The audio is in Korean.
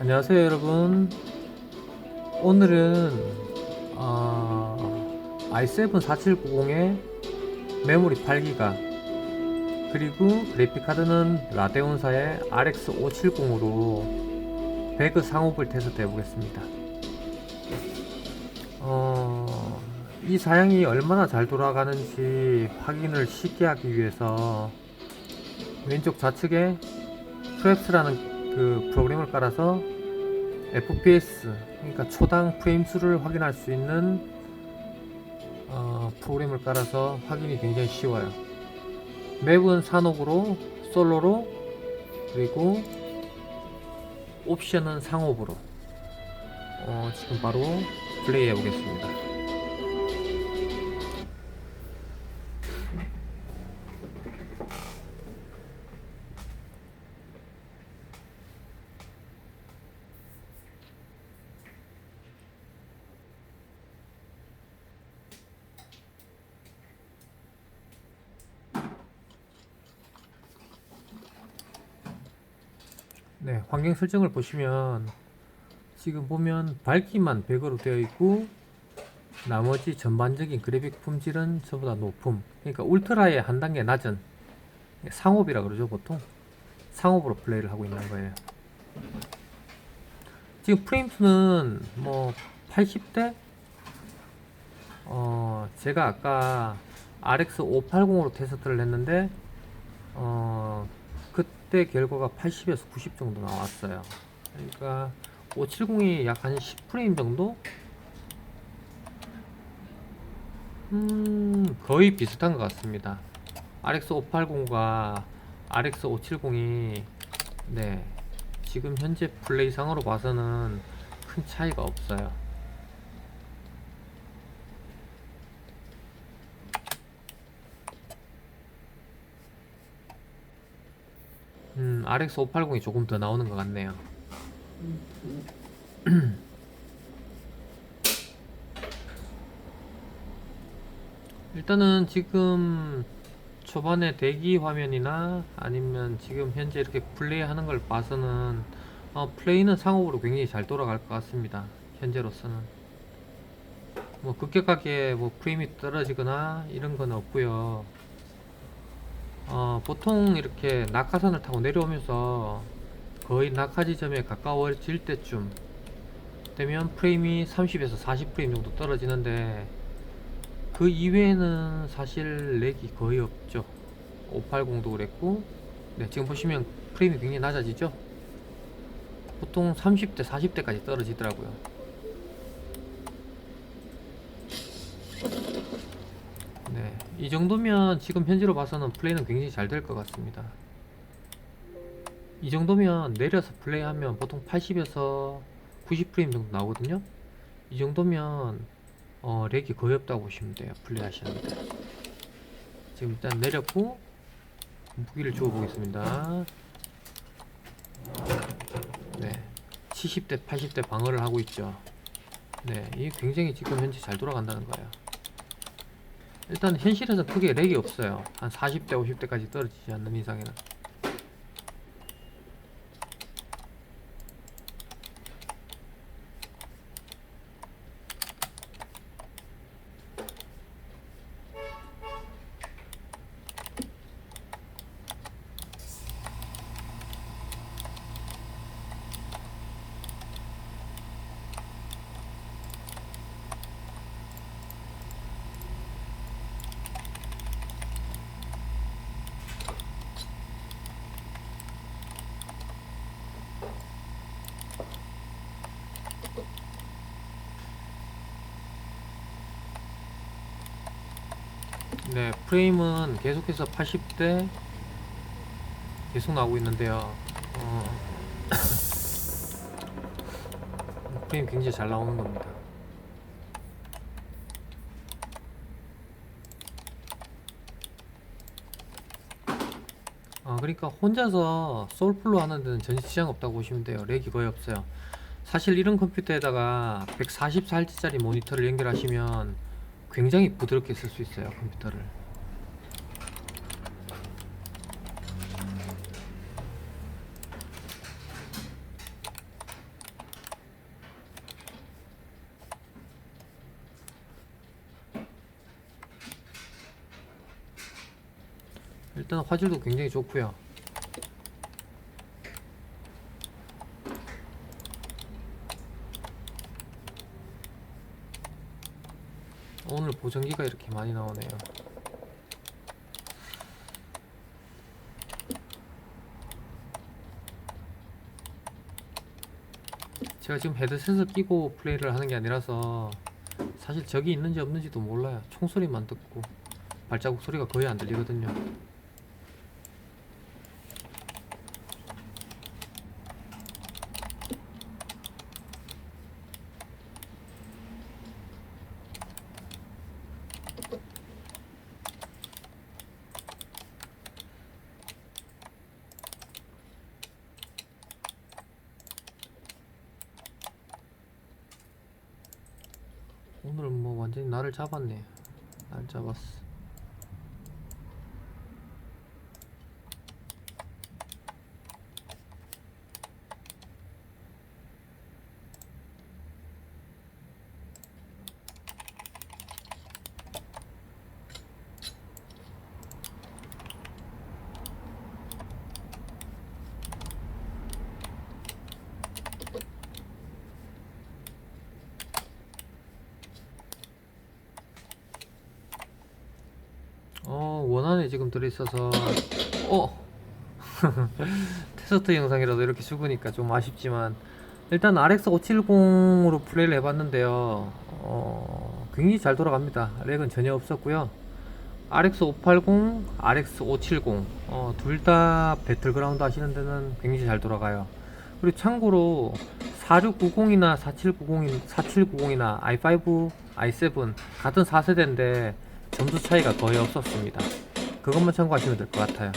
안녕하세요 여러분. 오늘은 어, i7 4790의 메모리 8기가 그리고 그래픽카드는 라데온사의 RX 570으로 배그 상업을 테스트 해보겠습니다. 어, 이 사양이 얼마나 잘 돌아가는지 확인을 쉽게 하기 위해서 왼쪽 좌측에 프랩스라는 그 프로그램을 깔아서 FPS 그러니까 초당 프레임 수를 확인할 수 있는 어, 프로그램을 깔아서 확인이 굉장히 쉬워요. 맵은 산옥으로 솔로로 그리고 옵션은 상업으로 어, 지금 바로 플레이 해보겠습니다. 네, 환경 설정을 보시면 지금 보면 밝기만 100으로 되어 있고 나머지 전반적인 그래픽 품질은 저보다 높음. 그러니까 울트라의 한 단계 낮은 상업이라 그러죠 보통 상업으로 플레이를 하고 있는 거예요. 지금 프레임 수는 뭐 80대 어 제가 아까 RX 580으로 테스트를 했는데 어 그때 결과가 80에서 90 정도 나왔어요. 그러니까 570이 약 한 10프레임 정도? 음, 거의 비슷한 것 같습니다. RX 580과 RX 570이 네, 지금 현재 플레이상으로 봐서는 큰 차이가 없어요. 음, RX 580이 조금 더 나오는 것 같네요. 일단은 지금 초반에 대기 화면이나 아니면 지금 현재 이렇게 플레이하는 걸 봐서는 어, 플레이는 상업으로 굉장히 잘 돌아갈 것 같습니다. 현재로서는 뭐 급격하게 뭐 프레임이 떨어지거나 이런 건 없고요. 어, 보통 이렇게 낙하산을 타고 내려오면서 거의 낙하 지점에 가까워질 때쯤 되면 프레임이 30에서 40프레임 정도 떨어지는데 그 이외에는 사실 렉이 거의 없죠. 580도 그랬고 네, 지금 보시면 프레임이 굉장히 낮아지죠? 보통 30대 40대까지 떨어지더라고요 네, 이 정도면 지금 현재로 봐서는 플레이는 굉장히 잘 될 것 같습니다. 이 정도면 내려서 플레이하면 보통 80에서 90프레임 정도 나오거든요. 이 정도면 어, 렉이 거의 없다고 보시면 돼요 플레이 하시는데. 지금 일단 내렸고 무기를 주워 보겠습니다. 네 70대 80대 방어를 하고 있죠. 네 이게 굉장히 지금 현재 잘 돌아간다는 거예요 일단 현실에서 크게 렉이 없어요. 한 40대 50대까지 떨어지지 않는 이상에는 네, 프레임은 계속해서 80대 계속 나오고 있는데요. 어, 프레임 굉장히 잘 나오는 겁니다. 아, 그러니까 혼자서 솔플로 하는 데는 전혀 지장 없다고 보시면 돼요. 렉이 거의 없어요. 사실 이런 컴퓨터에다가 144Hz짜리 모니터를 연결하시면 굉장히 부드럽게 쓸 수 있어요 컴퓨터를. 일단 화질도 굉장히 좋고요. 보정기가 이렇게 많이 나오네요 제가 지금 헤드셋을 끼고 플레이를 하는 게 아니라서 사실 적이 있는지 없는지도 몰라요. 총소리만 듣고 발자국 소리가 거의 안 들리거든요. 오늘은 뭐 완전히 나를 잡았네. 날 잡았어. 어 원 안에 지금 들어있어서. 어. 테스트 영상이라도 이렇게 죽으니까 좀 아쉽지만. 일단 RX 570으로 플레이를 해봤는데요. 어 굉장히 잘 돌아갑니다. 렉은 전혀 없었고요. RX 580, RX 570 어, 둘 다 배틀그라운드 하시는 데는 굉장히 잘 돌아가요. 그리고 참고로 4690이나 4790, 4790이나 i5, i7 같은 4세대인데 점수 차이가 거의 없었습니다. 그것만 참고하시면 될 것 같아요.